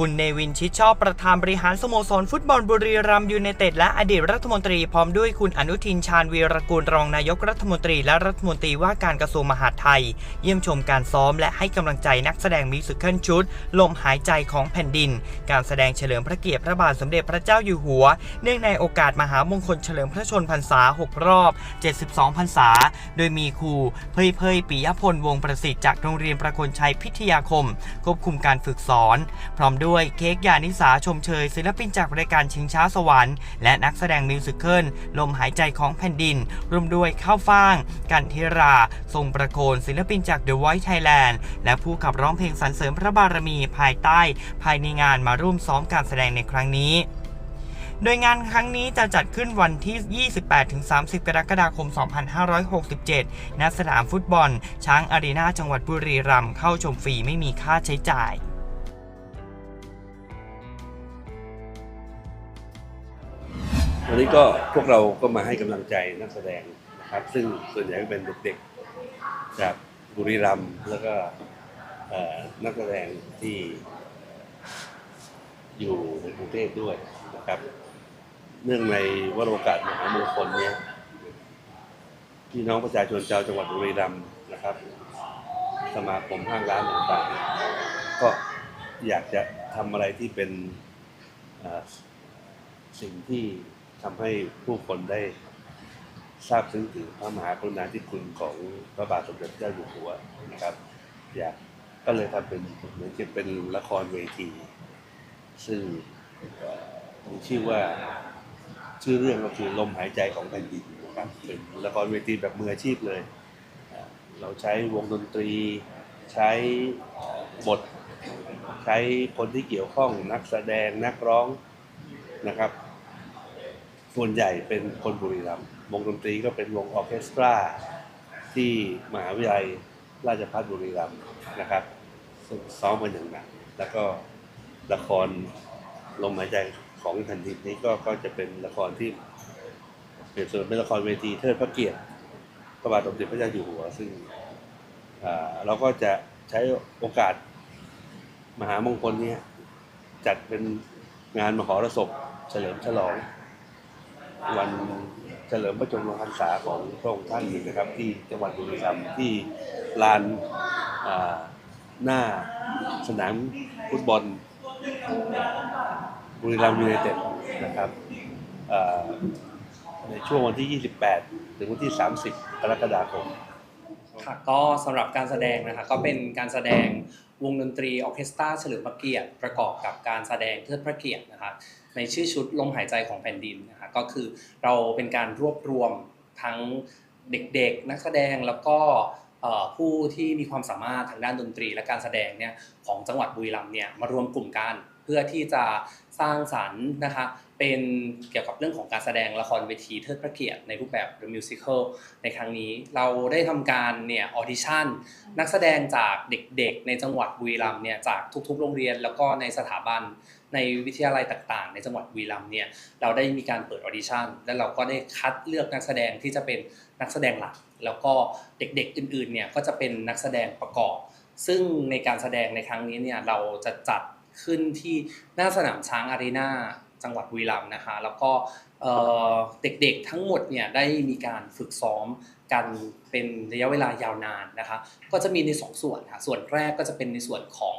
คุณเนวินชิดชอบประธานบริหารสโมสรฟุตบอลบุรีรัมย์ยูไนเต็ดและอดีตรัฐมนตรีพร้อมด้วยคุณอนุทินชาญวีรกูลรองนายกรัฐมนตรีและรัฐมนตรีว่าการกระทรวงมหาดไทย เยี่ยมชมการซ้อมและให้กำลังใจนักแสดงมิวสิควลชุด ลมหายใจของแผ่นดิน การแสดงเฉลิมพระเกียรติพระบาทสมเด็จพระเจ้าอยู่หัว เนื่องในโอกาสมหามงคลเฉลิมพระชนพรรษา 6 รอบ 72 พรรษา โดยมีครูเพยเพยปิยพลวงประสิทธิ์จากโรงเรียนประโคนชัยพิทยาคมควบคุมการฝึกสอน พร้อมด้วยโดยเค้กยานิสาชมเชย ศิลปินจากรายการชิงช้าสวรรค์และนักแสดงมิวสิควลลมหายใจของแผ่นดินรวมด้วยข้าวฟ่าง กันเทรา ทรงประโคนศิลปินจาก The Voice Thailand และผู้ขับร้องเพลงสรรเสริมพระบารมีภายใต้ ภายในงานมาร่วมซ้อมการแสดงในครั้งนี้โดยงานครั้งนี้จะจัดขึ้นวันที่ 28-30 กรกฎาคม 2567 ณ สนามฟุตบอล ช้างอารีนาจังหวัดบุรีรัมย์ เข้าชมฟรีไม่มีค่าใช้จ่าย วันนี้ก็พวกเราก็มาให้กำลังใจนักแสดงนะครับ ซึ่งส่วนใหญ่ก็เป็นเด็กๆจากบุรีรัมย์แล้วก็เอ่อนักแสดงที่อยู่ในกรุงเทพด้วยนะครับ เนื่องในวโรกาสมหามงคลเนี้ยพี่น้องประชาชนชาวจังหวัดบุรีรัมย์นะครับ สมาคมห้างร้านต่างๆ ก็อยากจะทำอะไรที่เป็นเอ่อสิ่งที่ ทำให้ผู้คนได้ทราบซึ้งถึงพระมหากรุณาธิคุณของพระบาทสมเด็จพระเจ้าอยู่หัวนะครับ อยากก็เลยทำเป็นเหมือนจะเป็นละครเวที ซึ่งมีชื่อว่าชื่อเรื่องก็คือลมหายใจของแผ่นดินนะครับเป็นละครเวทีแบบมืออาชีพเลย เราใช้วงดนตรี ใช้บท ใช้คนที่เกี่ยวข้องนักแสดงนักร้องนะครับ ส่วนใหญ่เป็นคนบุรีรัมย์วงดนตรีก็เป็นวงออเคสตราที่มหาวิทยาลัยราชภัฏบุรีรัมย์นะครับซึ่งซ้อมมาอย่างหนักแล้วก็ละครลมหายใจของแผ่นดินนี้ก็ก็จะเป็นละครที่เป็นส่วนเป็นละครเวทีเทิดพระเกียรติพระบาทสมเด็จพระเจ้าอยู่หัว ซึ่งเราก็จะใช้โอกาสมหามงคลนี่ยจัดเป็นงานมหรสพเฉลิมฉลอง วันเฉลิมพระชนมพรรษาของพระองค์ท่านนะครับ ที่จังหวัดบุรีรัมย์ที่ลานหน้าสนามฟุตบอลบุรีรัมย์ยูไนเต็ดนะครับในช่วงวันที่ 28 ถึงวันที่ 30 กรกฎาคมค่ะก็สำหรับการแสดงนะคะก็เป็นการแสดงวงดนตรีออเคสตราเฉลิมพระเกียรติประกอบกับการแสดงเทิดพระเกียรตินะคะในชื่อชุดลมหายใจของแผ่นดินนะคะก็คือเราเป็นการรวบรวมทั้งเด็กๆ นักแสดงแล้วก็ผู้ที่มีความสามารถทางด้านดนตรีและการแสดงเนี่ยของจังหวัดบุรีรัมย์เนี่ยมารวมกลุ่มกันเพื่อที่จะ สร้างสรรค์นะคะเป็นเกี่ยวกับเรื่องของการแสดงละครเวทีเทิดพระเกียรติในรูปแบบ The Musical ในครั้งนี้เราได้ทำการเนี่ยออดิชั่นนักแสดงจากเด็กๆ ในจังหวัดบุรีรัมย์เนี่ยจากทุกๆ โรงเรียนแล้วก็ในสถาบันในวิทยาลัยต่างๆ ในจังหวัดบุรีรัมย์เนี่ยเราได้มีการเปิดออดิชั่นและเราก็ได้คัดเลือกนักแสดงที่จะเป็นนักแสดงหลัก แล้วก็เด็กๆ อื่นๆ เนี่ยก็จะเป็นนักแสดงประกอบ ซึ่งในการแสดงในครั้งนี้เนี่ยเราจะจัด ขึ้นที่หน้าสนามช้างอารีนาจังหวัดบุรีรัมย์นะคะ แล้วก็เด็กๆทั้งหมดเนี่ยได้มีการฝึกซ้อมกันเป็นระยะเวลายาวนานนะคะ ก็จะมีในสองส่วนค่ะ ส่วนแรกก็จะเป็นในส่วนของ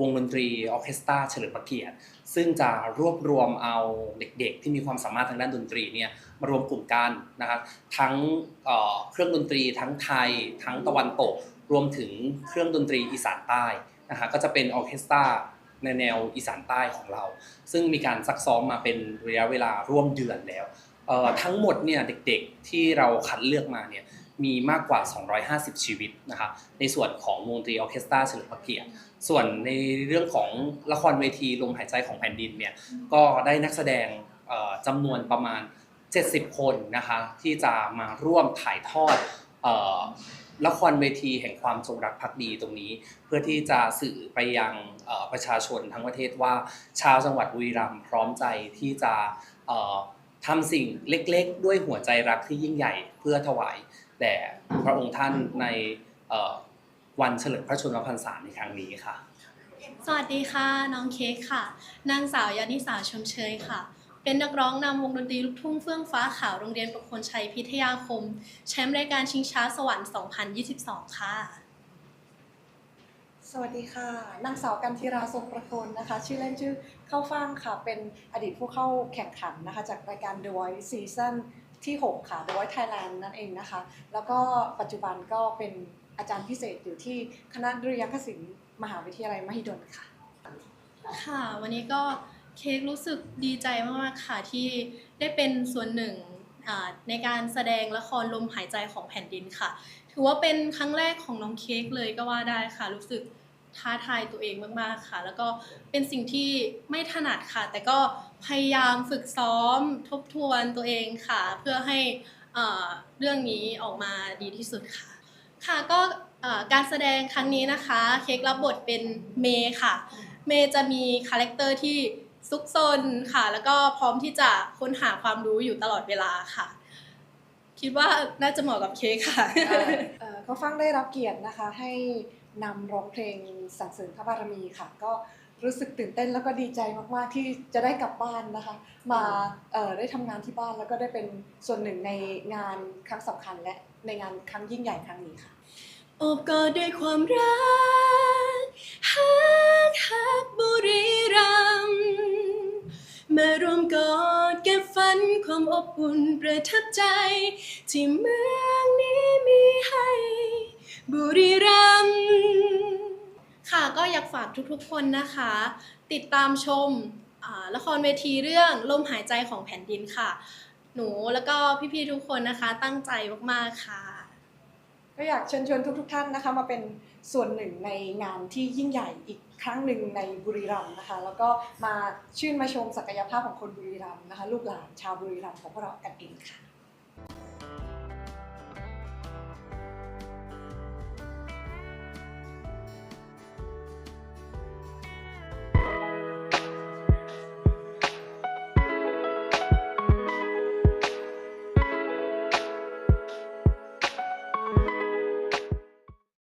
วงดนตรีออเคสตราเฉลิมพระเกียรติ ซึ่งจะรวบรวมเอาเด็กๆ ที่มีความสามารถทางด้านดนตรีเนี่ยมารวมกลุ่มกันนะคะทั้งเครื่องดนตรีทั้งไทย ทั้งตะวันตก รวมถึงเครื่องดนตรีอีสานใต้นะคะก็จะเป็นออเคสตรา ในแนวอีสานใต้ของเรา ซึ่งมีการซักซ้อมมาเป็นระยะเวลาร่วมเดือนแล้วทั้งหมดเนี่ยเด็กๆที่เราคัดเลือกมาเนี่ยมีมากกว่า 250 ชีวิตนะคะในส่วนของวงดนตรีออเคสตราเฉลิมพระเกียรติส่วนในเรื่องของละครเวทีลมหายใจของแผ่นดินเนี่ยก็ได้นักแสดงจำนวนประมาณ 70 คนนะคะที่จะมาร่วมถ่ายทอด ละครเวทีแห่งความจงรักภักดีตรงนี้ เพื่อที่จะสื่อไปยังประชาชนทั้งประเทศว่า ชาวจังหวัดบุรีรัมย์พร้อมใจที่จะทำสิ่งเล็กๆ ด้วยหัวใจรักที่ยิ่งใหญ่เพื่อถวายแด่พระองค์ท่านในวันเฉลิมพระชนมพรรษาในครั้งนี้ค่ะ สวัสดีค่ะ น้องเค้กค่ะ นางสาวยานิสาชมเชยค่ะ เป็นนักร้องนำวงดนตรีลูกทุ่งเฟื่องฟ้าขาวโรงเรียนประโคนชัยพิทยาคม แชมป์รายการชิงช้าสวรรค์ 2022 ค่ะ สวัสดีค่ะ นางสาวกันธีราทรงประโคนนะคะ ชื่อเล่นชื่อเข้าฟ่างค่ะ เป็นอดีตผู้เข้าแข่งขันนะคะ จากรายการ The Voice Season ที่ 6 ค่ะ The Voice Thailand นั่นเองนะคะ แล้วก็ปัจจุบันก็เป็นอาจารย์พิเศษอยู่ที่คณะดุริยางคศิลป์มหาวิทยาลัยมหิดลค่ะ ค่ะ วันนี้ก็ เค้กรู้สึกดีใจมากๆค่ะที่ได้เป็นส่วนหนึ่งในการแสดงละครลมหายใจของแผ่นดินค่ะ ถือว่าเป็นครั้งแรกของน้องเค้กเลยก็ว่าได้ค่ะ รู้สึกท้าทายตัวเองมากๆค่ะ แล้วก็เป็นสิ่งที่ไม่ถนัดค่ะ แต่ก็พยายามฝึกซ้อมทบทวนตัวเองค่ะ เพื่อให้เอ่อเรื่องนี้ออกมาดีที่สุดค่ะ ค่ะก็การแสดงครั้งนี้นะคะ เค้กรับบทเป็นเมย์ค่ะ เมย์จะมีคาแรคเตอร์ที่ ซุกซนค่ะ แล้วก็พร้อมที่จะค้นหาความรู้อยู่ตลอดเวลาค่ะ คิดว่าน่าจะเหมาะกับเค้กค่ะเอ่อเอ่อเขาฟังได้รับเกียรตินะคะ ให้นำร้องเพลงสรรเสริญพระบารมีค่ะ ก็รู้สึกตื่นเต้นแล้วก็ดีใจมากๆ ที่จะได้กลับบ้านนะคะ มาเอ่อได้ทำงานที่บ้านแล้วก็ได้เป็นส่วนหนึ่งในงานครั้งสำคัญและในงานครั้งยิ่งใหญ่ครั้งนี้ค่ะโอบกอดด้วยความรักฮักฮัก ความอบอุ่นประทับใจ ที่เมืองนี้มีให้ บุรีรัมย์ค่ะก็อยากฝากทุกๆคนนะคะ ติดตามชมละครเวทีเรื่องลมหายใจของแผ่นดินค่ะ หนูแล้วก็พี่ๆทุกคนนะคะ ตั้งใจมากๆค่ะ ก็อยากเชิญชวนทุกๆท่านนะคะมาเป็นส่วนหนึ่งในงานที่ยิ่งใหญ่อีกครั้งหนึ่งในบุรีรัมย์นะคะ แล้วก็มาชื่นมาชมศักยภาพของคนบุรีรัมย์นะคะ ลูกหลานชาวบุรีรัมย์ของพวกเรากันเองค่ะ